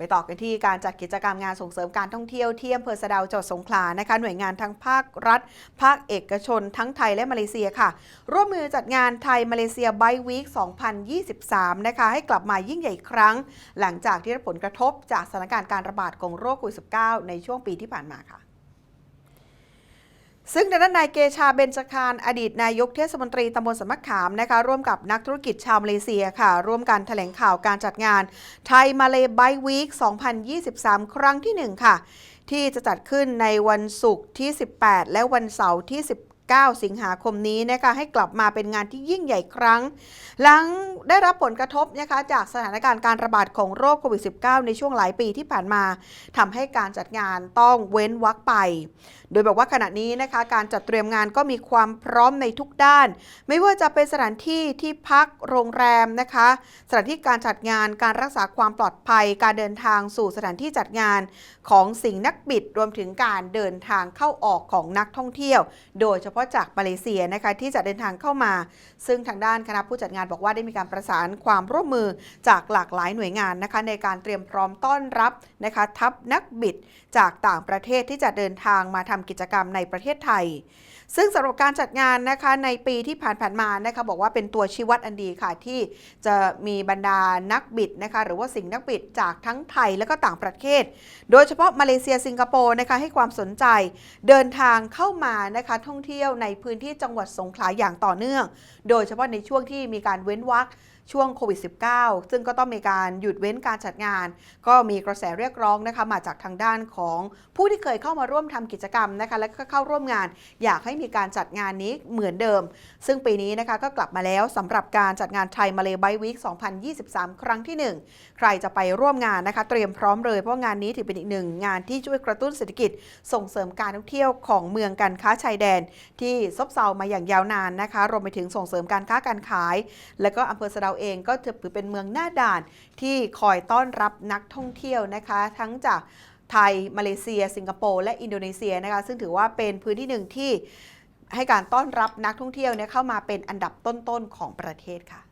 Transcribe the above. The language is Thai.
ไปต่อกันที่การจัดกิจกรรมงานส่งเสริมการท่องเที่ยวที่อำเภอสะเดาวจังหวัดสงขลานะคะหน่วยงานทั้งภาครัฐ ภาคเอกชน ทั้งไทยและมาเลเซียค่ะ ร่วมมือจัดงานไทยมาเลเซียไบวีค 2023 นะคะให้กลับมายิ่งใหญ่อีกครั้ง หลังจากที่ได้รับผลกระทบจากสถานการณ์การระบาดของโรคโควิด -19 ในช่วงปีที่ผ่านมาค่ะ ซึ่งด้านนายเกชาเบญจคารอดีตนายกเทศมนตรีตำบลสมะขามนะคะร่วมกับนักธุรกิจชาวมาเลเซียค่ะ ร่วมกันแถลงข่าวการจัดงานไทยมาเลไบวีค 2023 ครั้งที่ 1 ค่ะ ที่จะจัดขึ้นในวันศุกร์ที่ 18 และวันเสาร์ที่ 9 สิงหาคมนี้นะคะให้กลับมาเป็นงานที่ยิ่งใหญ่ครั้ง หลังได้รับผลกระทบนะคะจากสถานการณ์การระบาดของโรคโควิด -19 ในช่วงหลายปีที่ผ่านมาทำให้การจัดงานต้องเว้นวรรคไป โดยบอกว่าขณะนี้นะคะการจัดเตรียมงานก็มีความพร้อมในทุกด้าน ไม่ว่าจะเป็นสถานที่ที่พักโรงแรมนะคะสถานที่การจัดงานการรักษาความปลอดภัย การเดินทางสู่สถานที่จัดงานของสิ่งนักบิดรวมถึงการเดินทางเข้าออกของนักท่องเที่ยว โดยเฉพาะจากมาเลเซียนะคะที่จะเดินทางเข้ามา ซึ่งทางด้านคณะผู้จัดงานบอกว่าได้มีการประสานความร่วมมือจากหลากหลายหน่วยงานนะคะในการเตรียมพร้อมต้อนรับนะคะทัพนักบิดจากต่างประเทศที่จะเดินทางมาทำกิจกรรมในประเทศไทย ซึ่งสำหรับการจัดงานนะคะในปีที่ผ่านๆมานะคะบอกว่าเป็นตัวชี้วัดอันดีค่ะที่จะมีบรรดานักบิดนะคะหรือว่าสิ่งนักบิดจากทั้งไทยและก็ต่างประเทศ โดยเฉพาะมาเลเซียสิงคโปร์นะคะให้ความสนใจเดินทางเข้ามานะคะท่องเที่ยวในพื้นที่จังหวัดสงขลาอย่างต่อเนื่อง โดยเฉพาะในช่วงที่มีการเว้นวรรคช่วงโควิด -19 ซึ่งก็ต้องมีการหยุดเว้นการจัดงาน ก็มีกระแสเรียกร้องนะคะมาจากทางด้านของผู้ที่เคยเข้ามาร่วมทำกิจกรรมนะคะและก็เข้าร่วมงาน อยากให้มีการจัดงานนี้เหมือนเดิม ซึ่งปีนี้นะคะก็กลับมาแล้วสำหรับการจัดงานไทยมาเลย์ไบวีค2023 ครั้งที่ 1 ใครจะไปร่วมงานนะคะเตรียมพร้อมเลยเพราะงานนี้ถือเป็นอีกหนึ่งงานที่ช่วยกระตุ้นเศรษฐกิจ ส่งเสริมการท่องเที่ยวของเมืองการค้าชายแดนที่ซบเซามาอย่างยาวนานนะคะ รวมไปถึงส่งเสริมการค้าการขาย และก็อำเภอสะเดาเองก็ถือเป็นเมืองหน้าด่านที่คอยต้อนรับนักท่องเที่ยวนะคะ ทั้งจากไทย มาเลเซีย สิงคโปร์ และอินโดนีเซียนะคะ ซึ่งถือว่าเป็นพื้นที่หนึ่งที่ให้การต้อนรับนักท่องเที่ยวเนี่ยเข้ามาเป็นอันดับต้นๆของประเทศค่ะ